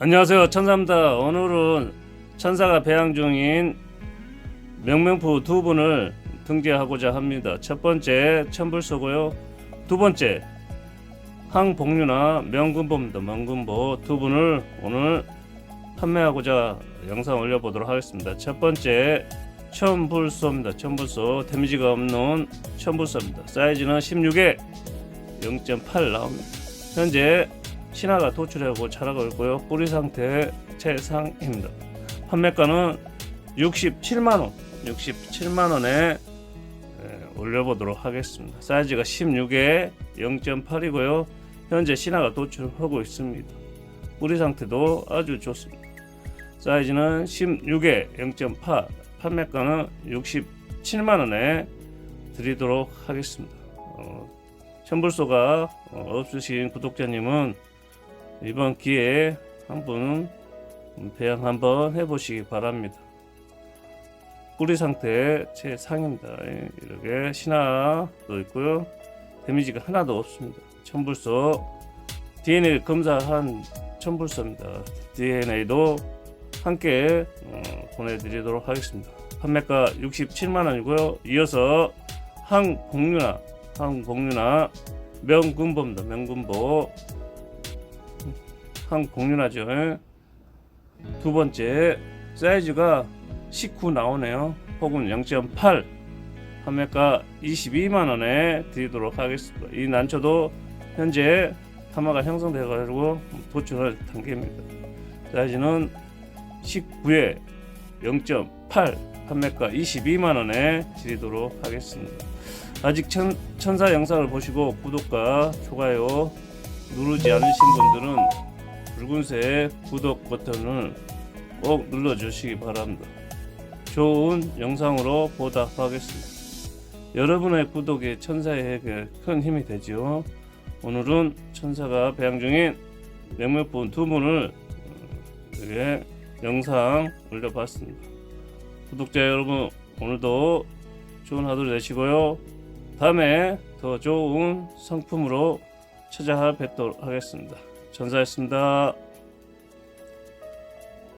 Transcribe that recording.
안녕하세요. 천사입니다. 오늘은 천사가 배양 중인 명명프 두 분을 등재하고자 합니다. 첫 번째 천불소고요. 두 번째 항복류나 명군보입니다. 명군보 두 분을 오늘 판매하고자 영상 올려보도록 하겠습니다. 첫 번째 천불소입니다. 천불소 데미지가 없는 천불소입니다. 사이즈는 16에 0.8 나옵니다. 현재 신화가 도출하고 자라고 있고요. 뿌리 상태 최상입니다. 판매가는 67만 원, 67만 원에 올려보도록 하겠습니다. 사이즈가 16에 0.8이고요. 현재 신화가 도출하고 있습니다. 뿌리 상태도 아주 좋습니다. 사이즈는 16에 0.8, 판매가는 67만 원에 드리도록 하겠습니다. 어, 천불소가 어, 없으신 구독자님은 이번 기회에 한번 배양 한번 해보시기 바랍니다. 뿌리 상태 최상입니다. 예, 이렇게 신화도 있고요. 데미지가 하나도 없습니다. 천불소 DNA 검사한 천불소입니다. DNA도 함께 어, 보내드리도록 하겠습니다. 판매가 67만 원이고요. 이어서 항복류나 항복류나 명군보입니다. 명군보 항복류나죠. 예. 두 번째 사이즈가 19 나오네요. 혹은 0.8 판매가 22만 원에 드리도록 하겠습니다. 이 난초도 현재 타마가 형성돼 가지고 도출할 단계입니다. 사이즈는 19에 0.8 판매가 22만 원에 드리도록 하겠습니다. 아직 천, 천사 영상을 보시고 구독과 좋아요 누르지 않으신 분들은 붉은색 구독 버튼을 꼭 눌러주시기 바랍니다. 좋은 영상으로 보답하겠습니다. 여러분의 구독이 천사에게 큰 힘이 되지요. 오늘은 천사가 배양 중인 몇몇분 두 분을 어, 위해 영상 올려봤습니다. 구독자 여러분 오늘도 좋은 하루 되시고요. 다음에 더 좋은 상품으로 찾아뵙도록 하겠습니다. 전사였습니다.